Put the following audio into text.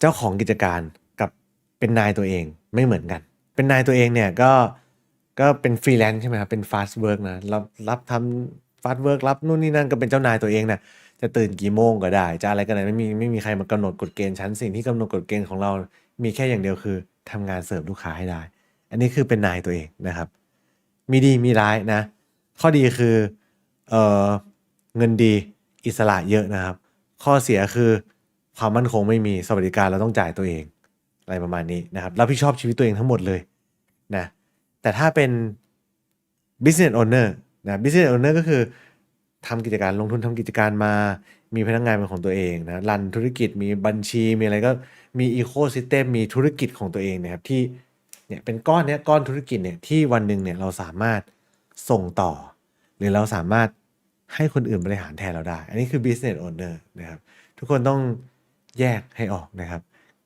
เจ้าของกิจการกับเป็นนายตัวเองไม่เหมือนกัน เป็นนายตัวเองเนี่ยก็ก็เป็นฟรีแลนซ์ใช่ไหมครับเป็นฟาสต์เวิร์กนะรับรับทำฟาสต์เวิร์กรับนู่นนี่นั่นก็เป็นเจ้านายตัวเองนะจะตื่นกี่โมงก็ได้ จะอะไรก็ได้ไม่มีไม่มีใครมากำหนดกฎเกณฑ์ชั้นสิ่งที่กำหนดกฎเกณฑ์ของเรา มีแค่อย่างเดียวคือทำงานเสิร์ฟลูกค้าให้ได้ อันนี้คือเป็นนายตัวเองนะครับ มีดีมีร้ายนะ ข้อดีคือเออเงินดีอิสระเยอะนะครับ ข้อเสียคือ ความมั่นคงไม่มีสวัสดิการเราต้องจ่ายตัวเองอะไรประมาณนี้นะครับรับผิดชอบชีวิตตัวเองทั้งหมดเลยนะแต่ถ้าเป็น business owner นะ business owner ก็คือทำกิจการลงทุนทำกิจการมา มีพนักงานเป็นของตัวเองนะรันธุรกิจมีบัญชีมีอะไรก็มีอีโค y ิสเต็มมีธุรกิจของตัวเองนะครับที่เนี่ยเป็นก้อนเนี้ยก้อนธุรกิจเนี่ยที่วันหนึ่งเนี่ยเราสามารถส่งต่อ หรือเราสามารถให้คนอื่นบริหารแทนเราได้ อันนี้คือ business owner นะครับทุกคนต้อง แยกให้ออกนะครับ